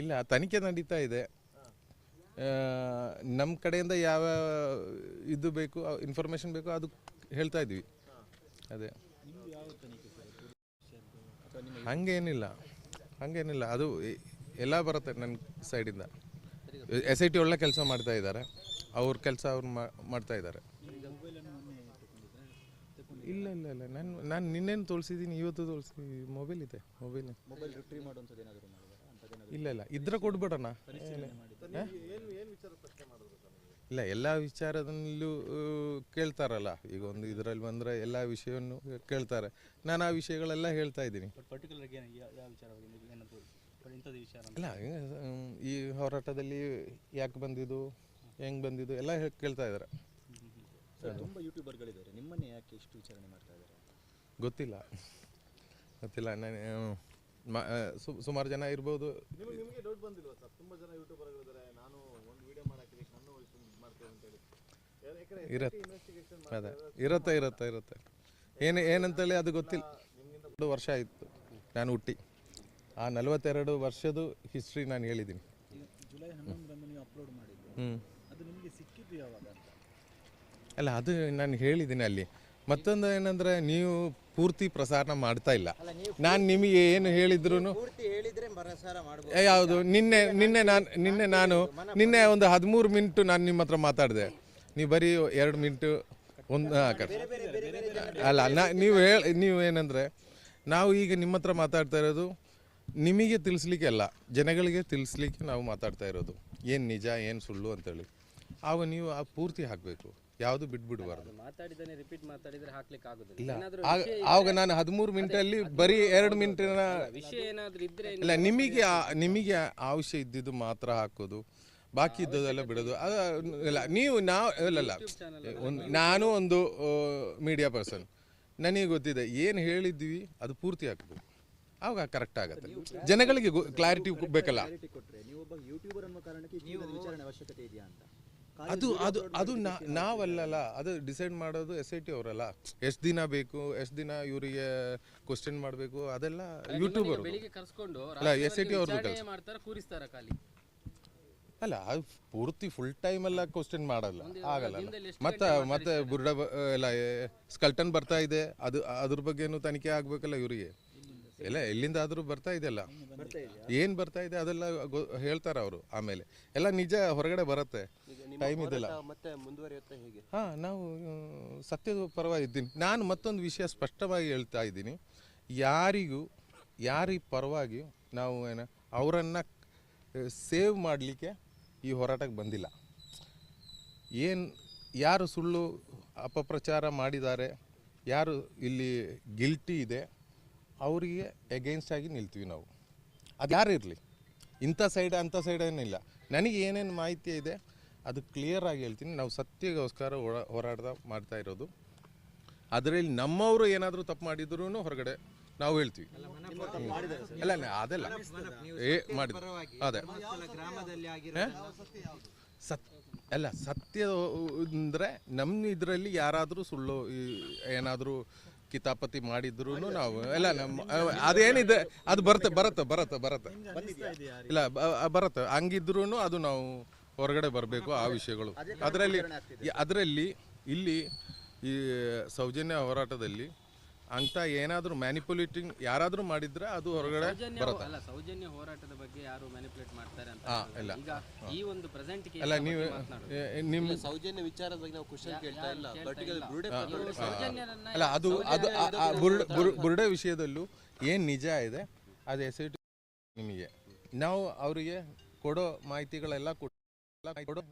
ಇಲ್ಲ, ತನಿಖೆ ನಡೀತಾ ಇದೆ. ನಮ್ಮ ಕಡೆಯಿಂದ ಯಾವ ಇದು ಬೇಕು ಇನ್ಫಾರ್ಮೇಷನ್ ಬೇಕು ಅದು ಹೇಳ್ತಾ ಇದ್ವಿ. ಅದೇ. ಹಂಗೇನಿಲ್ಲ ಹಂಗೇನಿಲ್ಲ. ಅದು ಎಲ್ಲ ಬರುತ್ತೆ ನನ್ನ ಸೈಡಿಂದ ಎಸ್ ಐ ಟಿ ಒಳ್ಳೆ ಕೆಲಸ ಮಾಡ್ತಾ ಇದ್ದಾರೆ. ಅವ್ರ ಕೆಲಸ ಅವ್ರು ಮಾಡ್ತಾ ಇದ್ದಾರೆ. ಇಲ್ಲ ಇಲ್ಲ ಇಲ್ಲ. ನಾನು ನಾನು ನಿನ್ನೇನು ತೋರಿಸಿದ್ದೀನಿ ಇವತ್ತು ತೋರಿಸಿ ಮೊಬೈಲ್ ಇದೆ ಮೊಬೈಲ್ ಮೊಬೈಲ್ ರಿಟ್ರೀವ್ ಏನಾದರೂ ಇಲ್ಲ ಇಲ್ಲ. ಇದ್ರೆ ಕೊಡ್ಬಿಡೋಣ? ಇಲ್ಲ ಎಲ್ಲ ವಿಚಾರದಲ್ಲೂ ಕೇಳ್ತಾರಲ್ಲ. ಈಗ ಒಂದು ಇದರಲ್ಲಿ ಬಂದರೆ ಎಲ್ಲ ವಿಷಯವನ್ನು ಕೇಳ್ತಾರೆ. ನಾನು ಆ ವಿಷಯಗಳೆಲ್ಲ ಹೇಳ್ತಾ ಇದ್ದೀನಿ. ಇಲ್ಲ ಈ ಹೋರಾಟದಲ್ಲಿ ಯಾಕೆ ಬಂದಿದ್ದು ಹೆಂಗೆ ಬಂದಿದ್ದು ಎಲ್ಲ ಕೇಳ್ತಾ ಇದ್ದಾರೆ ಸರ್ ತುಂಬ ಯೂಟ್ಯೂಬರ್ಗಳಿದ್ದಾರೆ. ನಿಮ್ಮನ್ನೇ ಯಾಕೆ ಇಷ್ಟು ವಿಚಾರಣೆ ಮಾಡ್ತಾ ಇದ್ದಾರೆ? ಗೊತ್ತಿಲ್ಲ. ಗೊತ್ತಿಲ್ಲ ನಾನು ಸುಮಾರು ಜನ ಇರ್ಬೋದು. ನಿಮಗೆ ನಿಮಗೆ ಡೌಟ್ ಬಂದಿಲ್ವಾ ಸರ್? ತುಂಬ ಜನ ಯೂಟ್ಯೂಬರ್ಗಳಿದ್ದಾರೆ ನಾನು ಒಂದು ವಿಡಿಯೋ ಮಾಡಕ್ಕೆ ನಾನು ಇದು ಅಂತ ಹೇಳಿ. ಯಾ- ಯಾಕಂದ್ರೆ ಇರತ್ತೆ. ಅದೇ. ಇರುತ್ತೆ ಇರುತ್ತೆ ಇರುತ್ತೆ. ಏನು ಏನಂತೇಳಿ ಅದು ಗೊತ್ತಿಲ್ಲ. ಎರಡು ವರ್ಷ ಆಯಿತು. ನಾನು ಹುಟ್ಟಿ. ಆ ನಲವತ್ತೆರಡು ವರ್ಷದ ಹಿಸ್ಟ್ರಿ ನಾನು ಹೇಳಿದ್ದೀನಿ. ಜುಲೈ ಹನ್ನೊಂದರಂದು ನೀವು ಅಪ್ಲೋಡ್ ಮಾಡಿದ್ದು. ಹ್ಞೂ ಅದು ನಿಮಗೆ ಸಿಕ್ಕಿದ್ದು ಯಾವಾಗ ಅಂತ? ಅಲ್ಲ ಅದು ನಾನು ಹೇಳಿದ್ದೀನಿ ಅಲ್ಲಿ. ಮತ್ತೊಂದು ಏನಂದರೆ ನೀವು ಪೂರ್ತಿ ಪ್ರಸಾರ ಮಾಡ್ತಾ ಇಲ್ಲ. ನಾನು ನಿಮಗೆ ಏನು ಹೇಳಿದ್ರು ಯಾವುದು? ನಿನ್ನೆ ನಿನ್ನೆ ನಾನು ನಿನ್ನೆ ನಾನು ನಿನ್ನೆ ಒಂದು ಹದಿಮೂರು ಮಿನಿಟು ನಾನು ನಿಮ್ಮ ಹತ್ರ ಮಾತಾಡಿದೆ. ನೀವು ಬರೀ ಎರಡು ಮಿನಿಟು ಒಂದು ಅಲ್ಲ ನಾ ನೀವು ಹೇಳಿ ನೀವು ಏನಂದರೆ ನಾವು ಈಗ ನಿಮ್ಮ ಹತ್ರ ಮಾತಾಡ್ತಾ ಇರೋದು ನಿಮಗೆ ತಿಳಿಸ್ಲಿಕ್ಕೆ ಅಲ್ಲ ಜನಗಳಿಗೆ ತಿಳಿಸ್ಲಿಕ್ಕೆ ನಾವು ಮಾತಾಡ್ತಾ ಇರೋದು. ಏನು ನಿಜ ಏನು ಸುಳ್ಳು ಅಂತೇಳಿ. ಆವಾಗ ನೀವು ಆ ಪೂರ್ತಿ ಹಾಕಬೇಕು. ಯಾವುದು ಬಿಟ್ಬಿಡಬಾರ್ದು. ಮಾತಾಡಿದ್ದಾನೆ ರಿಪೀಟ್ ಮಾತಾಡಿದ್ರೆ ಹಾಕ್ಲಿಕ್ಕೆ ಆಗುದಿಲ್ಲ. ಇಲ್ಲ. ಏನಾದ್ರೂ ಆಗ- ಆವಾಗ ನಾನು ಹದಿಮೂರು ಮಿನಿಟಲ್ಲಿ ಬರೀ ಎರಡು ಮಿನಿಟಿನ ವಿಷಯ ಏನಾದ್ರೂ ಇದ್ರೆ ಇಲ್ಲ ನಿಮಗೆ ಆ- ನಿಮಗೆ ಆವಶ್ಯ ಇದ್ದಿದ್ದು ಮಾತ್ರ ಹಾಕೋದು. ಬಾಕಿ ಇದ್ದದೆಲ್ಲ ಬಿಡೋದು. ಅದು ಇಲ್ಲ ನೀವು ನಾವು ಇಲ್ಲ ಒಂದು ನಾನು ಒಂದು ಮೀಡಿಯಾ ಪರ್ಸನ್ ನನಗೆ ಗೊತ್ತಿದೆ ಏನು ಹೇಳಿದ್ವಿ ಅದು ಪೂರ್ತಿ ಹಾಕಬೇಕು. ಆವಾಗ ಕರೆಕ್ಟ್ ಆಗುತ್ತೆ. ಜನಗಳಿಗೆ ಕ್ಲಾರಿಟಿ ಬೇಕಲ್ಲ. ನೀವು ಒಬ್ಬ ಯೂಟ್ಯೂಬರ್ ಅನ್ನೋ ಕಾರಣಕ್ಕೆ ವಿಚಾರಣೆ ಅವಶ್ಯಕತೆ ಇದೆಯಾ ಅಂತ? ಅದು ಅದು ಅದು ನಾ- ನಾವಲ್ಲಲ್ಲ ಅದು ಡಿಸೈಡ್ ಮಾಡೋದು ಎಸ್ ಐ ಟಿ ಅವರಲ್ಲ. ಎಷ್ಟು ದಿನ ಬೇಕು ಎಷ್ಟು ದಿನ ಇವರಿಗೆ ಕ್ವಶನ್ ಮಾಡಬೇಕು ಅದೆಲ್ಲ ಯೂಟ್ಯೂಬರ್ ಬೆಳಿಗ್ಗೆ ಕರ್ಸ್ಕೊಂಡು ಅಲ್ಲ, ಅವ್ರದ್ದು ಮಾಡ್ತಾರ ಕೂರಿಸ್ತಾರ ಖಾಲಿ. ಅಲ್ಲ ಅದು ಪೂರ್ತಿ ಫುಲ್ ಟೈಮ್ ಎಲ್ಲ ಕ್ವಶನ್ ಮಾಡಲ್ಲ ಆಗಲ್ಲ. ಮತ್ತೆ ಮತ್ತೆ ಬುರ್ಡ ಎಲ್ಲ ಸ್ಕಲ್ಟನ್ ಬರ್ತಾ ಇದೆ ಅದು ಅದ್ರ ಬಗ್ಗೆನೂ ತನಿಖೆ ಆಗ್ಬೇಕಲ್ಲ ಇವರಿಗೆ. ಎಲ್ಲ ಎಲ್ಲಿಂದಾದ್ರೂ ಬರ್ತಾ ಇದೆಯಲ್ಲ. ಏನು ಬರ್ತಾ ಇದೆ ಅದೆಲ್ಲ ಹೇಳ್ತಾರೆ ಅವರು ಆಮೇಲೆ. ಎಲ್ಲ ನಿಜ ಹೊರಗಡೆ ಬರುತ್ತೆ. ಟೈಮ್ ಇದೆಲ್ಲ. ಮತ್ತೆ ಮುಂದುವರಿಯುತ್ತೆ ಹೇಗೆ? ಹಾ ನಾವು ಸತ್ಯದ ಪರವಾಗಿ ಇದ್ದೀನಿ ನಾನು ಮತ್ತೊಂದು ವಿಷಯ ಸ್ಪಷ್ಟವಾಗಿ ಹೇಳ್ತಾ ಇದ್ದೀನಿ. ಯಾರಿಗೂ ಯಾರಿ ಪರವಾಗಿ ನಾವು ಏನ ಅವರನ್ನು ಸೇವ್ ಮಾಡಲಿಕ್ಕೆ ಈ ಹೋರಾಟಕ್ಕೆ ಬಂದಿಲ್ಲ. ಏನು ಯಾರು ಸುಳ್ಳು ಅಪಪ್ರಚಾರ ಮಾಡಿದ್ದಾರೆ ಯಾರು ಇಲ್ಲಿ ಗಿಲ್ಟಿ ಇದೆ ಅವರಿಗೆ ಎಗೇನ್ಸ್ಟ್ ಆಗಿ ನಿಲ್ತೀವಿ ನಾವು. ಅದು ಯಾರು ಇರಲಿ? ಇಂಥ ಸೈಡ್ ಅಂಥ ಸೈಡ್ ಏನಿಲ್ಲ ನನಗೆ ಏನೇನು ಮಾಹಿತಿ ಇದೆ ಅದು ಕ್ಲಿಯರ್ ಆಗಿ ಹೇಳ್ತೀನಿ. ನಾವು ಸತ್ಯಗೋಸ್ಕರ ಹೋರಾ- ಹೋರಾಟ ಮಾಡ್ತಾ ಇರೋದು. ಅದರಲ್ಲಿ ನಮ್ಮವರು ಏನಾದರೂ ತಪ್ಪು ಮಾಡಿದ್ರು ಹೊರಗಡೆ ನಾವು ಹೇಳ್ತೀವಿ. ಅಲ್ಲ ಅಲ್ಲ, ಅದೆಲ್ಲ. ಏ ಮಾಡಿದ್ವಿ ಅದೇ. ಗ್ರಾಮದಲ್ಲಿ ಆಗಿರೋ ಸತ್ ಅಲ್ಲ ಸತ್ಯ ಅಂದರೆ ನಮ್ಮ ಇದರಲ್ಲಿ ಯಾರಾದರೂ ಸುಳ್ಳು ಏನಾದರೂ ಕಿತಾಪತಿ ಮಾಡಿದ್ರು ನಾವು ಎಲ್ಲ ನಮ್ಮ ಅದೇನಿದೆ ಅದು ಬರುತ್ತೆ ಬರುತ್ತೆ ಬರುತ್ತೆ ಬರುತ್ತೆ ಇಲ್ಲ ಬರುತ್ತೆ. ಹಂಗಿದ್ರು ಅದು ನಾವು ಹೊರಗಡೆ ಬರಬೇಕು ಆ ವಿಷಯಗಳು. ಅದರಲ್ಲಿ ಅದರಲ್ಲಿ ಇಲ್ಲಿ ಈ ಸೌಜನ್ಯ ಹೋರಾಟದಲ್ಲಿ ಅಂತ ಏನಾದರೂ ಮ್ಯಾನಿಪುಲೇಟಿಂಗ್ ಯಾರಾದರೂ ಮಾಡಿದ್ರೆ ಅದು ಹೊರಗಡೆ ಸೌಜನ್ಯ ಬರುತ್ತೆ ಅಲ್ಲ ಸೌಜನ್ಯ ಹೋರಾಟದ ಬಗ್ಗೆ ಯಾರು ಮ್ಯಾನಿಪುಲೇಟ್ ಮಾಡ್ತಾರೆ ಅಂತ ಇಲ್ಲ. ಈಗ ಈ ಒಂದು ಪ್ರೆಸೆಂಟ್ ಅಲ್ಲ ನೀವು ನಿಮ್ಮ ಸೌಜನ್ಯ ವಿಚಾರದ ಬಗ್ಗೆ ನಾವು ಕ್ವಶನ್ ಕೇಳ್ತಾ ಇಲ್ಲ ಅಲ್ಲ ಅದು ಅದು ಬುರ್ಡ- ಬುರ್- ಬುರ್ಡೆ ವಿಷಯದಲ್ಲೂ ಏನು ನಿಜ ಇದೆ ಅದು ಎಸ್ ಐ ಟಿ ನಿಮಗೆ ನಾವು ಅವರಿಗೆ ಕೊಡೋ ಮಾಹಿತಿಗಳೆಲ್ಲ ಕೊಟ್ಟು ಕೊಡೋ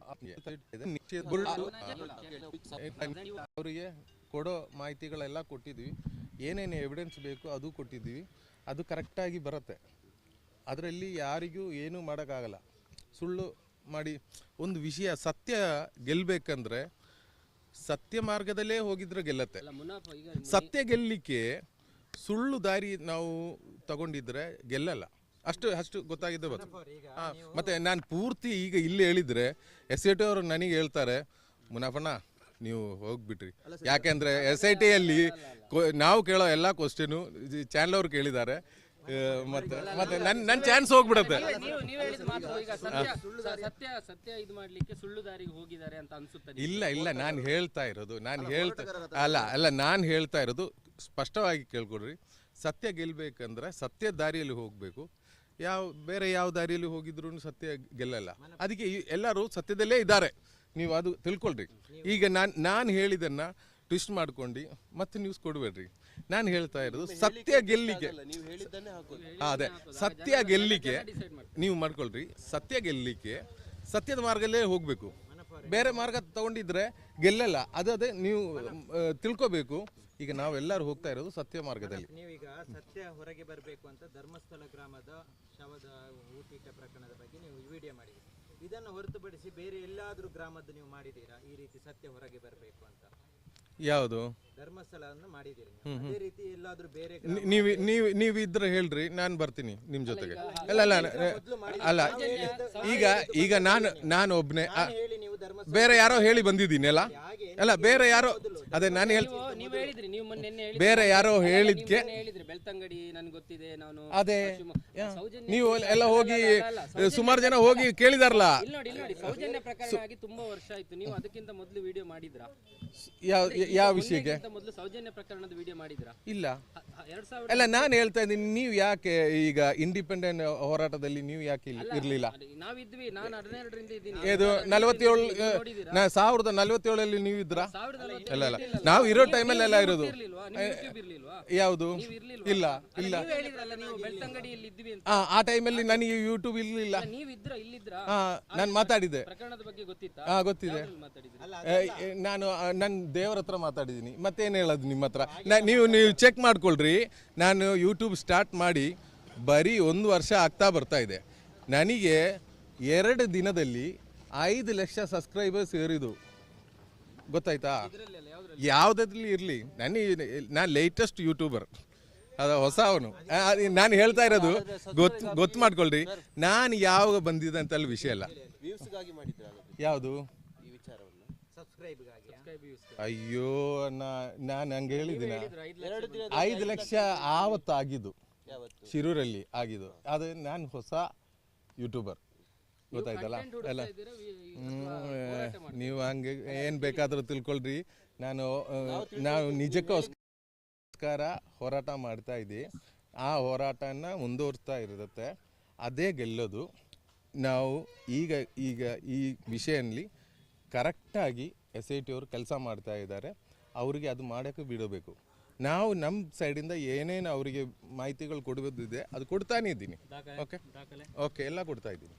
ಅವರಿಗೆ ಕೊಡೋ ಮಾಹಿತಿಗಳೆಲ್ಲ ಕೊಟ್ಟಿದ್ವಿ ಏನೇನು ಎವಿಡೆನ್ಸ್ ಬೇಕು ಅದು ಕೊಟ್ಟಿದ್ದೀವಿ. ಅದು ಕರೆಕ್ಟಾಗಿ ಬರುತ್ತೆ. ಅದರಲ್ಲಿ ಯಾರಿಗೂ ಏನೂ ಮಾಡೋಕ್ಕಾಗಲ್ಲ. ಸುಳ್ಳು ಮಾಡಿ ಒಂದು ವಿಷಯ ಸತ್ಯ ಗೆಲ್ಲಬೇಕಂದ್ರೆ ಸತ್ಯ ಮಾರ್ಗದಲ್ಲೇ ಹೋಗಿದ್ರೆ ಗೆಲ್ಲತ್ತೆ. ಸತ್ಯ ಗೆಲ್ಲಲಿಕ್ಕೆ ಸುಳ್ಳು ದಾರಿ ನಾವು ತಗೊಂಡಿದ್ರೆ ಗೆಲ್ಲಲ್ಲ. ಅಷ್ಟು ಅಷ್ಟು ಗೊತ್ತಾಗಿದ್ದೆ ಬರ್ತದೆ ಹಾ, ಮತ್ತೆ ನಾನು ಪೂರ್ತಿ ಈಗ ಇಲ್ಲಿ ಹೇಳಿದ್ರೆ ಎಸ್ ಎ ಟಿ ಅವರು ನನಗೆ ಹೇಳ್ತಾರೆ ಮುನಾಫಣ್ಣ ನೀವು ಹೋಗ್ಬಿಟ್ರಿ. ಯಾಕೆಂದ್ರೆ ಎಸ್ ಐ ಟಿಯಲ್ಲಿ ನಾವು ಕೇಳೋ ಎಲ್ಲ ಕ್ವಶನು ಚಾನಲ್ ಅವ್ರು ಕೇಳಿದ್ದಾರೆ. ಆ, ಮತ್ತೆ ಮತ್ತೆ ನನ್ ನನ್ನ ಚಾನ್ಸ್ ಹೋಗ್ಬಿಡುತ್ತೆ. ನೀವು ನೀವು ಹೇಳಿದ ಮಾತು ಈಗ ಸತ್ಯ ಸತ್ಯ ಸತ್ಯ ಇದು ಮಾಡ್ಲಿಕ್ಕೆ ಸುಳ್ಳು ದಾರಿಗೆ ಹೋಗಿದ್ದಾರೆ ಅಂತ ಅನ್ಸುತ್ತೆ ಇಲ್ಲ ಇಲ್ಲ ನಾನು ಹೇಳ್ತಾ ಇರೋದು ನಾನು ಹೇಳ್ತಾ ಅಲ್ಲ ಅಲ್ಲ ನಾನು ಹೇಳ್ತಾ ಇರೋದು ಸ್ಪಷ್ಟವಾಗಿ ಕೇಳ್ಕೊಡ್ರಿ. ಸತ್ಯ ಗೆಲ್ಬೇಕಂದ್ರೆ ಸತ್ಯ ದಾರಿಯಲ್ಲಿ ಹೋಗಬೇಕು. ಯಾವ ಬೇರೆ ಯಾವ ದಾರಿಯಲ್ಲಿ ಹೋಗಿದ್ರು ಸತ್ಯ ಗೆಲ್ಲಲ್ಲ. ಅದಕ್ಕೆ ಎಲ್ಲರೂ ಸತ್ಯದಲ್ಲೇ ಇದ್ದಾರೆ. ನೀವು ಅದು ತಿಳ್ಕೊಳ್ರಿ. ಈಗ ನಾನು ನಾನು ಹೇಳಿದನ್ನ ಟ್ವಿಸ್ಟ್ ಮಾಡ್ಕೊಂಡು ಮತ್ತೆ ನ್ಯೂಸ್ ಕೊಡಬೇಡ್ರಿ. ನಾನು ಹೇಳ್ತಾ ಇರೋದು ಸತ್ಯ ಹೇಳಿದ್ದನ್ನೇ ಆ, ಅದೇ. ಸತ್ಯ ಗೆಲ್ಲಿಗೆ ನೀವು ಮಾಡ್ಕೊಳ್ರಿ. ಸತ್ಯ ಗೆಲ್ಲಿಕ್ಕೆ ಸತ್ಯದ ಮಾರ್ಗಲ್ಲೇ ಹೋಗಬೇಕು. ಬೇರೆ ಮಾರ್ಗ ತಗೊಂಡಿದ್ರೆ ಗೆಲ್ಲಲ್ಲ. ಅದು ಅದೇ ನೀವು ತಿಳ್ಕೊಬೇಕು. ಈಗ ನಾವೆಲ್ಲರೂ ಹೋಗ್ತಾ ಇರೋದು ಸತ್ಯ ಮಾರ್ಗದಲ್ಲಿ. ನೀವೀಗ ಸತ್ಯ ಹೊರಗೆ ಬರಬೇಕು ಅಂತ ಧರ್ಮಸ್ಥಳ ಗ್ರಾಮದ ಶವದ ಊಟಿಟ ಪ್ರಕರಣದ ಬಗ್ಗೆ ನೀವು ವಿಡಿಯೋ ಮಾಡಿದ್ದೀರಿ. ಇದನ್ನು ಹೊರತುಪಡಿಸಿ ಬೇರೆ ಎಲ್ಲಾದ್ರೂ ಗ್ರಾಮದ್ದು ನೀವು ಮಾಡಿದ್ದೀರಾ? ಈ ರೀತಿ ಸತ್ಯ ಹೊರಗೆ ಬರಬೇಕು ಅಂತ. ಯಾವುದು? ಧರ್ಮಸ್ಥಳವನ್ನು ಮಾಡಿದ್ದೀರಿ ನೀವು. ಅದೇ ರೀತಿ ಎಲ್ಲಾದ್ರೂ ಬೇರೆ ನೀವು ನೀವು ನೀವು ಇದ್ರೆ ಹೇಳ್ರಿ ನಾನು ಬರ್ತೀನಿ ನಿಮ್ಮ ಜೊತೆಗೆ. ಅಲ್ಲ ಅಲ್ಲ ಅಲ್ಲ ಈಗ ಈಗ ನಾನು ನಾನು ಒಬ್ಬನೇ ಹೇಳಿ ನೀವು ಧರ್ಮಸ್ಥಳ ಬೇರೆ ಯಾರೋ ಹೇಳಿ ಬಂದಿದ್ದೀನಿ ಅಲ್ಲ ಬೇರೆ ಯಾರೋ ಅದೇ ನಾನು ಹೇಳ್ತೀನಿ ನೀವು ನೀವು ಹೇಳಿದ್ರಿ ನೀವು ಮೊನ್ನೆ ನಿನ್ನೆ ಹೇಳಿದ್ರಿ. ಬೇರೆ ಯಾರೋ ಅಲ್ಲ, ನೀವು ಹೇಳಿದ್ಕೆ ಮೊನ್ನೆ ಹೇಳಿದ್ರಿ ಬೆಳ್ತಂಗಡಿ ನನ್ಗೆ ಗೊತ್ತಿದೆ ನಾನು ಅದೇ ಶಿವಮೊಗ್ಗ- ಸೌಜನ್ಯ ನೀವು ಎಲ್ಲ ಹೋಗಿ ಅಲ್ಲ, ಅಲ್ಲ, ಅಲ್ಲ, ಸುಮಾರು ಜನ ಹೋಗಿ ಕೇಳಿದಾರಲ್ಲ? ಇಲ್ಲಿ ನೋಡಿ ಇಲ್ಲಿ ನೋಡಿ ಸೌಜನ್ಯ ಪ್ರಕರಣ ಆಗಿ ತುಂಬಾ ವರ್ಷ ಆಯ್ತು. ನೀವು ಅದಕ್ಕಿಂತ ಮೊದಲು ವಿಡಿಯೋ ಮಾಡಿದ್ರಾ? ಯಾವ ಯಾವ ವಿಷಯಕ್ಕೆ? ಮೊನ್ನೆಗಿಂತ ಮೊದಲು ಸೌಜನ್ಯ ಪ್ರಕರಣದ ವಿಡಿಯೋ ಮಾಡಿದ್ರಾ? ಇಲ್ಲ. ಹ- ಹ- ಎರಡ್ ಸಾವಿರದ ಅಲ್ಲ ನಾನು ಹೇಳ್ತಾ ಇದ್ದೀನಿ ನೀವು ಯಾಕೆ ಈಗ ಇಂಡಿಪೆಂಡೆಂಟ್ ಹೋರಾಟದಲ್ಲಿ ನೀವು ಯಾಕೆ ಇಲ್ಲಿ ಇರ್ಲಿಲ್ಲ? ನಾವಿದ್ವಿ ನಾನು ಹದಿನೆರಡರಿಂದ ಇದ್ದೀನಿ. ಇದು ನಲವತ್ತೇಳು? ನಾ ಸಾವಿರದ ನಲವತ್ತೇಳಲ್ಲಿ ನೀವು ಇದ್ರಾ? ಇಲ್ಲ ಇಲ್ಲ. ಅಲ್ಲ ಅಲ್ಲ ನಾವು ಇರೋ ಟೈಮಲ್ಲಿ ಎಲ್ಲ ಇರೋದು? ಯಾವುದು? ನೀವು ಇರ್ಲಿಲ್ವಾ? ಇಲ್ಲ ಇಲ್ಲ. ನೀವು ಹೇಳಿದ್ರಲ್ಲ ನೀವು ಬೆಳ್ತಂಗಡಿಯಲ್ಲಿ ಇದ್ವಿ ಅಂತ. ಆ, ಟೈಮಲ್ಲಿ ನನಗೆ ಯೂಟ್ಯೂಬ್ ಇರಲಿಲ್ಲ. ಹಾ ನಾನು ಮಾತಾಡಿದೆ ಪ್ರಕರಣದ ಬಗ್ಗೆ ಗೊತ್ತಿತ್ತಾ? ಹಾ ಗೊತ್ತಿದೆ. ಏ, ನಾನು ನನ್ನ ದೇವರ ಹತ್ರ ಮಾತಾಡಿದ್ದೀನಿ. ಮತ್ತೇನು ಹೇಳೋದು ನಿಮ್ಮ ಹತ್ರ? ನಾ- ನೀವು ನೀವು ಚೆಕ್ ಮಾಡ್ಕೊಳ್ರಿ. ನಾನು ಯೂಟ್ಯೂಬ್ ಸ್ಟಾರ್ಟ್ ಮಾಡಿ ಬರೀ ಒಂದು ವರ್ಷ ಆಗ್ತಾ ಬರ್ತಾ ಇದೆ. ನನಗೆ ಎರಡು ದಿನದಲ್ಲಿ ಐದು ಲಕ್ಷ ಸಬ್ಸ್ಕ್ರೈಬರ್ಸ್ ಏರಿದು ಗೊತ್ತಾಯ್ತಾ? ಯಾವುದ್ರಲ್ಲಿ? ಇರಲಿ. ನಾನು ನಾನು ಲೇಟೆಸ್ಟ್ ಯೂಟ್ಯೂಬರ್ ಅದು ಹೊಸ ಅವನು. ನಾನು ಹೇಳ್ತಾ ಇರೋದು ಗೊತ್ತು ಗೊತ್ತು ಮಾಡ್ಕೊಳ್ರಿ. ನಾನು ಯಾವಾಗ ಬಂದಿದ್ದೆ ಅಂತಲ್ಲಿ ವಿಷಯ ಅಲ್ಲ ಯಾವುದು? ಈ ವಿಚಾರವನ್ನು. ಸಬ್ಸ್ಕ್ರೈಬ್ಗಾಗಿ ಅಯ್ಯೋ ನಾನು ಹಂಗೆ ಹೇಳಿದ್ದೀನ ಐದು ಲಕ್ಷ ಆವತ್ತು ಆಗಿದ್ದು ಯಾವತ್ತು? ಶಿರೂರಲ್ಲಿ ಆಗಿದ್ದು. ಅದು ನಾನು ಹೊಸ ಯೂಟ್ಯೂಬರ್ ಗೊತ್ತಾಯ್ತಲ್ಲ? ಎಲ್ಲ. ನೀವು ಹಂಗೆ ಏನು ಬೇಕಾದರೂ ತಿಳ್ಕೊಳ್ರಿ. ನಾನು ನಾವು ನಿಜಕ್ಕೋಸ್ಕರ ಹೋರಾಟ ಮಾಡ್ತಾ ಇದ್ದೀವಿ. ಆ ಹೋರಾಟನ ಮುಂದುವರಿಸ್ತಾ ಇರುತ್ತೆ. ಅದೇ ಗೆಲ್ಲೋದು. ನಾವು ಈಗ ಈಗ ಈ ವಿಷಯಲ್ಲಿ ಕರೆಕ್ಟಾಗಿ ಎಸ್ ಐ ಟಿ ಅವರು ಕೆಲಸ ಮಾಡ್ತಾ ಇದ್ದಾರೆ. ಅವರಿಗೆ ಅದು ಮಾಡೋಕ್ಕೆ ಬಿಡಬೇಕು. ನಾವು ನಮ್ಮ ಸೈಡಿಂದ ಏನೇನು ಅವರಿಗೆ ಮಾಹಿತಿಗಳು ಕೊಡೋದಿದೆ ಅದು ಕೊಡ್ತಾನೇ ಇದ್ದೀನಿ. ಓಕೆ ಓಕೆ ಎಲ್ಲ ಕೊಡ್ತಾ ಇದ್ದೀನಿ.